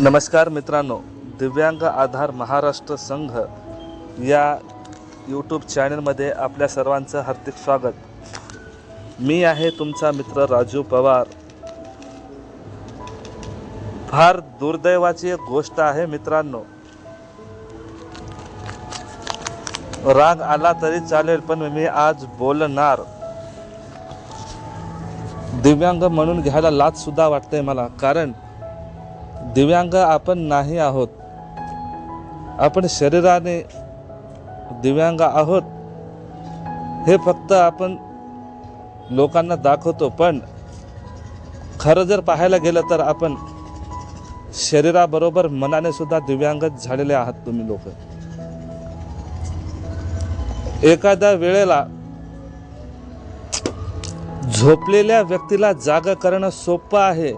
नमस्कार मित्रांनो दिव्यांग आधार महाराष्ट्र संघ या यूट्यूब चॅनलमध्ये आपल्या सर्वांचं हार्दिक स्वागत. मी आहे तुमचा मित्र राजू पवार. फार दुर्दैवाची एक गोष्ट आहे मित्रांनो. राग आला तरी चालेल पण मी आज बोलणार. दिव्यांग म्हणून घ्यायला लाज सुद्धा वाटते मला. कारण दिव्यांग आपण नाही आहोत. आपण शरीराने दिव्यांग आहोत. हे फक्त आपण लोकांना दाखवतो. पण खरं जर पाहायला गेलं तर आपण शरीराबरोबर मनाने सुद्धा दिव्यांगच झालेले आहात तुम्ही लोक. एखाद्या वेळेला झोपलेल्या व्यक्तीला जागा करणं सोपं आहे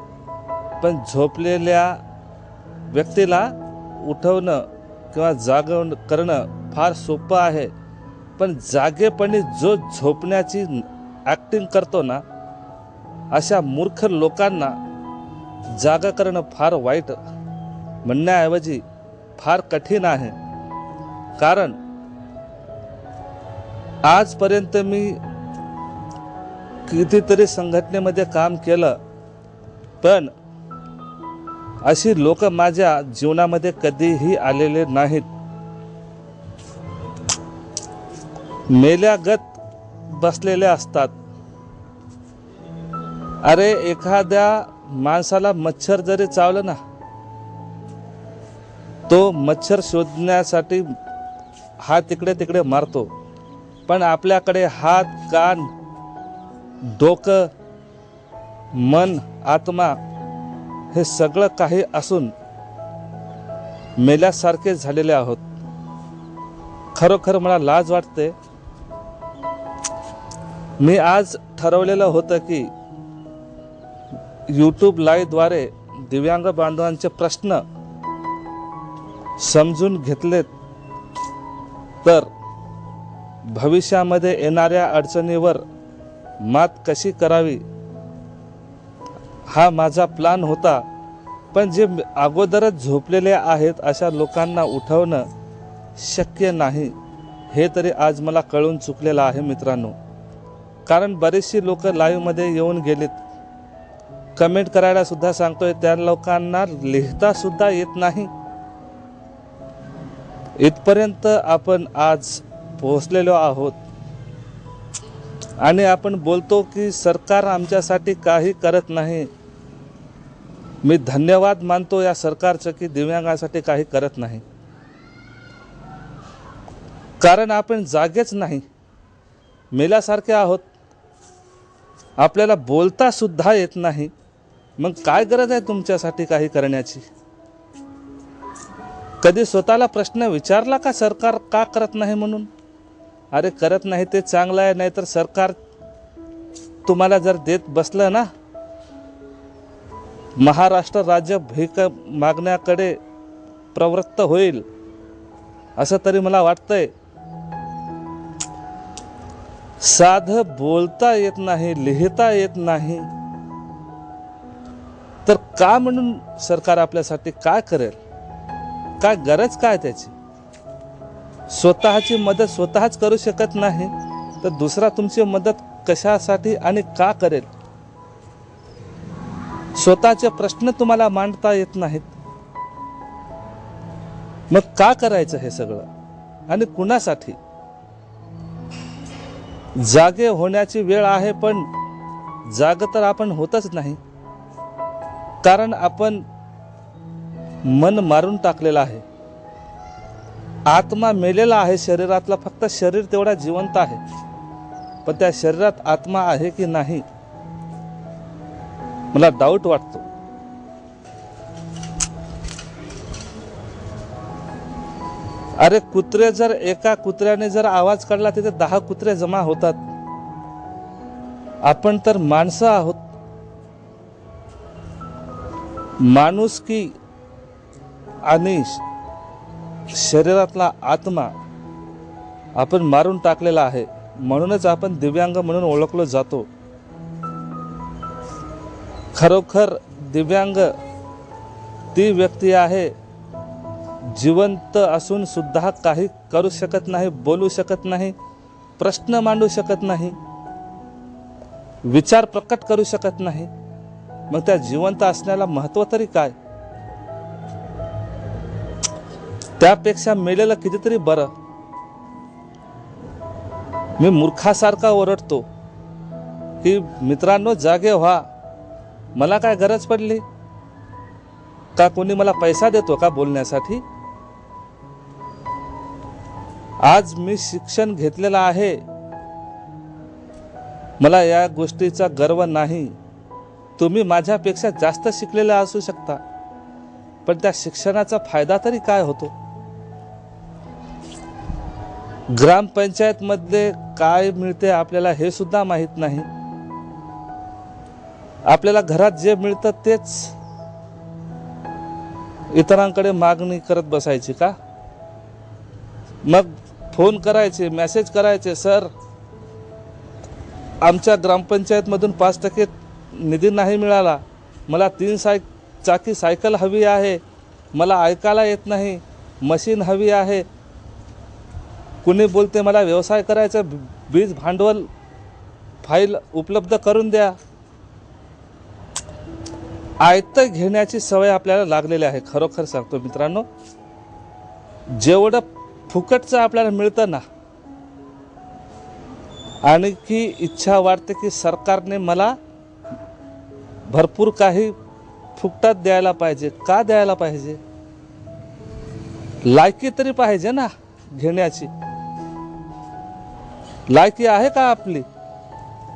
पण झोपलेल्या व्यक्तीला उठवणं किंवा जाग करणं फार सोपं आहे. पण जागेपणी जो झोपण्याची ॲक्टिंग करतो ना अशा मूर्ख लोकांना जागा करणं फार वाईट म्हणण्याऐवजी फार कठीण आहे. कारण आजपर्यंत मी कितीतरी संघटनेमध्ये काम केलं पण अशी लोक माझ्या जीवनामध्ये कधीही आलेले नाहीत. मेल्यागत बसलेले असतात. अरे एखाद्या माणसाला मच्छर जरी चावलं ना तो मच्छर शोधण्यासाठी हात तिकडे तिकडे मारतो. पण आपल्याकडे हात कान डोकं मन आत्मा हे सगळं काही असून मेल्यासारखे झालेले आहोत. खरोखर मला लाज वाटते. मी आज ठरवलेलं होतं की यूट्यूब लाईव्हद्वारे दिव्यांग बांधवांचे प्रश्न समजून घेतलेत. तर भविष्यामध्ये येणाऱ्या अडचणीवर मात कशी करावी? हा माझा प्लान होता. पण जे अगोदरच झोपलेले आहेत अशा लोकांना उठवणं शक्य नाही. हे तरी आज मला कळून चुकलेलं आहे मित्रांनो. कारण बरीचशी लोक लाईव्हमध्ये येऊन गेलीत. कमेंट करायला सुद्धा सांगतोय त्या लोकांना लिहिता सुद्धा येत नाही. इथपर्यंत आपण आज पोहोचलेलो आहोत. आणि आपण बोलतो की सरकार आमच्यासाठी काही करत नाही. मी धन्यवाद मानतो या सरकारचं की दिव्यांगासाठी काही करत नाही. कारण आपण जागेच नाही. मेल्यासारखे आहोत. आपल्याला बोलता सुद्धा येत नाही. मग काय गरज आहे तुमच्यासाठी काही करण्याची? कधी स्वतःला प्रश्न विचारला का सरकार का करत नाही म्हणून? अरे करत नाही ते चांगलं आहे नाहीतर सरकार तुम्हाला जर देत बसलं ना महाराष्ट्र राज्य भीक मागण्याकडे प्रवृत्त होईल असं तरी मला वाटतंय. साधं बोलता येत नाही लिहिता येत नाही. तर का म्हणून सरकार आपल्यासाठी काय करेल? काय गरज काय त्याची? स्वतःची मदत स्वतःच करू शकत नाही तर दुसरा तुमची मदत कशासाठी आणि का करेल? स्वतःचे प्रश्न तुम्हाला मांडता येत नाहीत. मग का करायचं हे सगळं? आणि कुणासाठी? जागे होण्याची वेळ आहे पण जाग तर आपण होतच नाही. कारण आपण मन मारून टाकलेलं आहे. आत्मा मेलेला आहे शरीरातला फक्त शरीर तेवढा जिवंत आहे. पण त्या शरीरात आत्मा आहे की नाही? मला डाऊट वाटतो. अरे कुत्रे जर एका कुत्र्याने जर आवाज काढला तिथे दहा कुत्रे जमा होतात. आपण तर माणसं आहोत. माणूस की आणि शरीरातला आत्मा आपण मारून टाकलेला आहे. म्हणूनच आपण दिव्यांग म्हणून ओळखलो जातो. खरोखर दिव्यांग ती व्यक्ती आहे जिवंत असून सुद्धा काही करू शकत नाही बोलू शकत नाही प्रश्न मांडू शकत नाही विचार प्रकट करू शकत नाही. मग त्या जिवंत असण्याला महत्त्व तरी काय? त्यापेक्षा मेलेलं कितीतरी बरं. मी मूर्खासारखा ओरडतो की मित्रांनो जागे व्हा. मला काय गरज पडली? का कोणी मला पैसा देतो का बोलण्यासाठी? आज मी शिक्षण घेतलेलं आहे. मला या गोष्टीचा गर्व नाही. तुम्ही माझ्यापेक्षा जास्त शिकलेले असू शकता. पण त्या शिक्षणाचा फायदा तरी काय होतो? ग्रामपंचायतमधले काय मिळते आपल्याला हे सुद्धा माहीत नाही. आपल्याला घरात जे मिळतं तेच इतरांकडे मागणी करत बसायची का? मग फोन करायचे मेसेज करायचे सर आमच्या ग्रामपंचायतमधून पाच टक्के निधी नाही मिळाला. मला तीन साय चाकी सायकल हवी आहे. मला ऐकायला येत नाही. मशीन हवी आहे. कुणी बोलते मला व्यवसाय करायचा बीज भांडवल फाईल उपलब्ध करून द्या. आयत घेण्याची सवय आपल्याला लागलेली आहे. खरोखर सांगतो मित्रांनो जेवढं फुकटचं आपल्याला मिळतं ना आणखी इच्छा वाटते की सरकारने मला भरपूर काही फुकटात द्यायला पाहिजे. का द्यायला पाहिजे? लायकी तरी पाहिजे ना घेण्याची. लायकी आहे का आपली?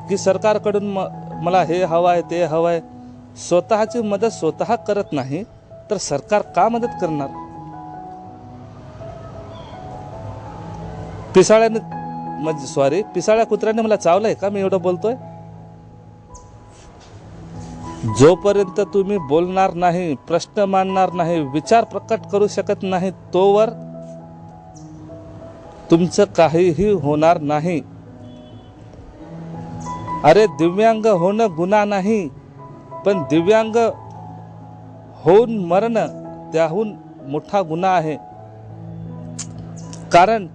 की सरकारकडून म मला हे हवं आहे ते हवं आहे. स्वतःची मदत स्वतः करत नाही तर सरकार का मदत करणार? पिसाळ्याने म्हणजे सॉरी पिसाळ्या कुत्र्याने मला चावलंय का? मी एवढं बोलतोय. जोपर्यंत तुम्ही बोलणार नाही प्रश्न मांडणार नाही विचार प्रकट करू शकत नाही तोवर तुमचं काहीही होणार नाही. अरे दिव्यांग होणं गुन्हा नाही पण दिव्यांग होऊन मरणं त्याहून मोठा गुन्हा आहे. कारण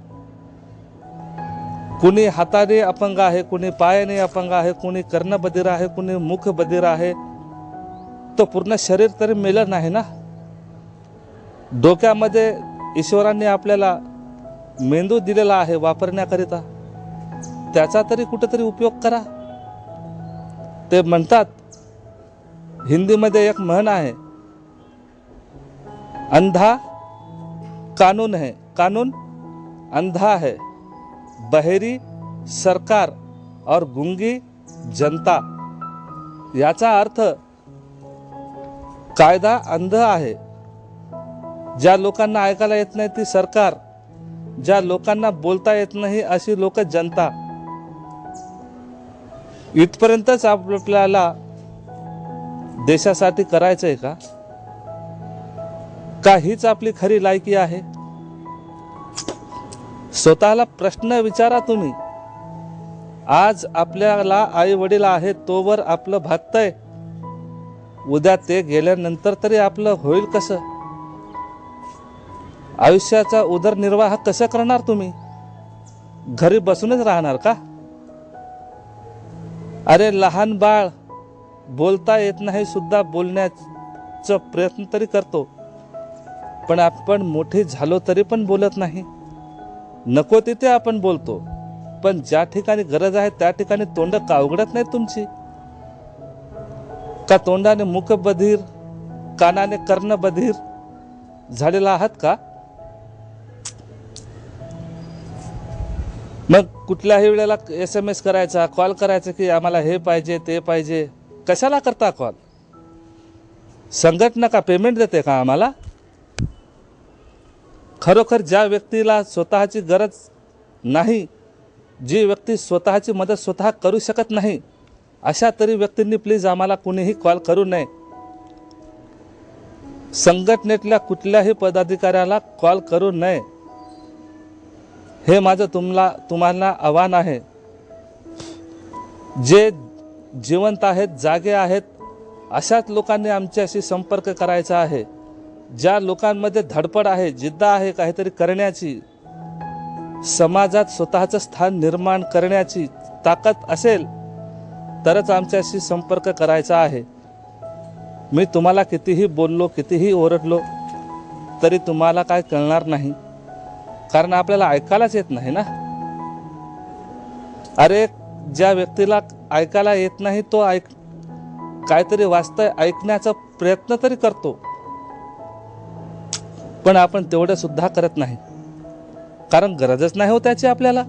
कुणी हाताने अपंग आहे कुणी पायाने अपंग आहे कुणी कर्णबधीर आहे कुणी मुख बधीर आहे तो पूर्ण शरीर तरी मेलं नाही ना? डोक्यामध्ये ईश्वरांनी आपल्याला मेंदू दिलेला आहे वापरण्याकरिता. त्याचा तरी कुठेतरी उपयोग करा. ते म्हणतात हिंदीमध्ये एक म्हण आहे अंधा कानून है कानून अंधा है बहेरी सरकार और गुंगी जनता. याचा अर्थ कायदा अंध आहे. ज्या लोकांना ऐकायला येत नाही ती सरकार ज्या लोकांना बोलता येत नाही अशी लोक जनता. इथपर्यंतच आपल्याला देशासाठी करायचं आहे का? का हीच आपली खरी लायकी आहे? स्वतःला प्रश्न विचारा तुम्ही. आज आपल्याला आई वडील आहेत तोवर आपलं भागतंय उद्या ते गेल्यानंतर तरी आपलं होईल कसं? आयुष्याचा उदरनिर्वाह कसा करणार तुम्ही? घरी बसूनच राहणार का? अरे लहान बाळ बोलता येत नाही सुद्धा बोलण्याचा प्रयत्न तरी करतो. पण आपण मोठे झालो तरी पण बोलत नाही. नको तिथे आपण बोलतो. पण ज्या ठिकाणी गरज आहे त्या ठिकाणी तोंड का उघडत नाही तुमची? का तोंडाने मुख बधीर कानाने कर्ण बधीर झालेला आहात का? मग कुठल्याही वेळेला एस एम एस करायचा कॉल करायचा की आम्हाला हे पाहिजे ते पाहिजे. कशाला करता कॉल संघटना का पेमेंट देते का आम्हाला? खरोखर ज्या व्यक्तीला स्वतःची गरज नाही जी व्यक्ती स्वतःची मदत स्वतः करू शकत नाही अशा तरी व्यक्तींनी प्लीज आम्हाला कुणीही कॉल करू नये. संघटनेतल्या कुठल्याही पदाधिकाऱ्याला कॉल करू नये. हे माझं तुम्हाला तुम्हाला आव्हान आहे. जे जिवंत आहेत जागे आहेत अशाच लोकांनी आमच्याशी संपर्क करायचा आहे. ज्या लोकांमध्ये धडपड आहे जिद्द आहे काहीतरी करण्याची समाजात स्वतःचं स्थान निर्माण करण्याची ताकद असेल तरच आमच्याशी संपर्क करायचा आहे. मी तुम्हाला कितीही बोललो कितीही ओरडलो तरी तुम्हाला काय कळणार नाही. कारण आपल्याला ऐकायलाच येत नाही ना. अरे ज्या व्यक्तीला ऐकायला येत नाही तो ऐक काहीतरी वाचतंय ऐकण्याचा प्रयत्न तरी करतो. पण आपण तेवढं सुद्धा करत नाही. कारण गरजच नाही हो त्याची आपल्याला.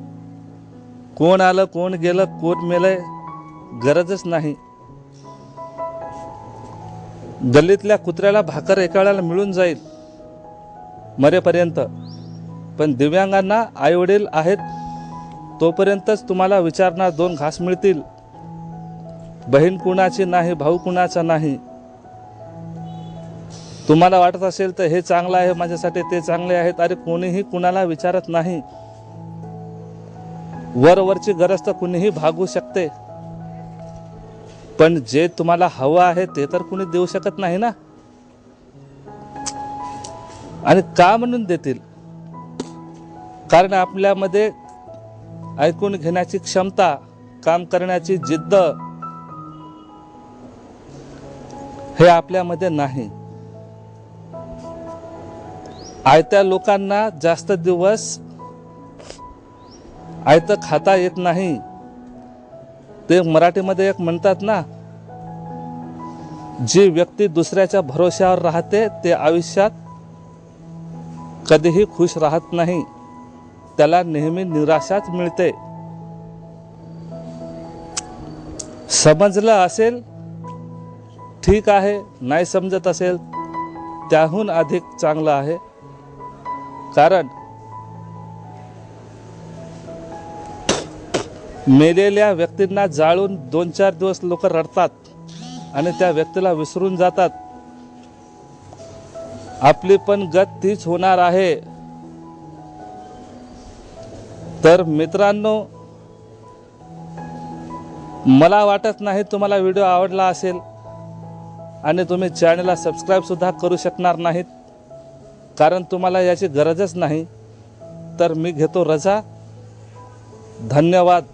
कोण आलं कोण गेलं कोण मेलंय गरजच नाही. गल्लीतल्या कुत्र्याला भाकर एका वेळेला मिळून जाईल मरेपर्यंत. पण दिव्यांगांना आईवडील आहेत तोपर्यंतच तुम्हाला विचारणार दोन घास मिळतील. बहीण कुणाची नाही भाऊ कुणाचा नाही. तुम्हाला वाटत असेल तर हे चांगलं आहे माझ्यासाठी ते चांगले आहेत. अरे कोणीही कुणाला विचारत नाही. वरवरची गरज तर कुणीही भागू शकते. पण जे तुम्हाला हवं आहे ते तर कुणी देऊ शकत नाही ना? आणि का म्हणून देतील? कारण आपल्यामध्ये ऐकून घेण्याची क्षमता काम करण्याची जिद्द हे आपल्यामध्ये नाही. आयत्या लोकांना जास्त दिवस आयतं खाता येत नाही. ते मराठीमध्ये एक म्हणतात ना जी व्यक्ती दुसऱ्याच्या भरोश्यावर राहते ते आयुष्यात कधीही खुश राहत नाही. त्याला नेहमी निराशाच मिळते. समजलं असेल ठीक आहे नाही समजत असेल त्याहून अधिक चांगलं आहे. कारण मेलेल्या व्यक्तींना जाळून दोन चार दिवस लोक रडतात आणि त्या व्यक्तीला विसरून जातात. आपली पण गत तीच होणार आहे. तर मित्रांनो मला वाटत नाही तुम्हाला व्हिडिओ आवडला असेल आणि तुम्ही चॅनलला सबस्क्राईबसुद्धा करू शकणार नाहीत कारण तुम्हाला याची गरजच नाही. तर मी घेतो रजा. धन्यवाद.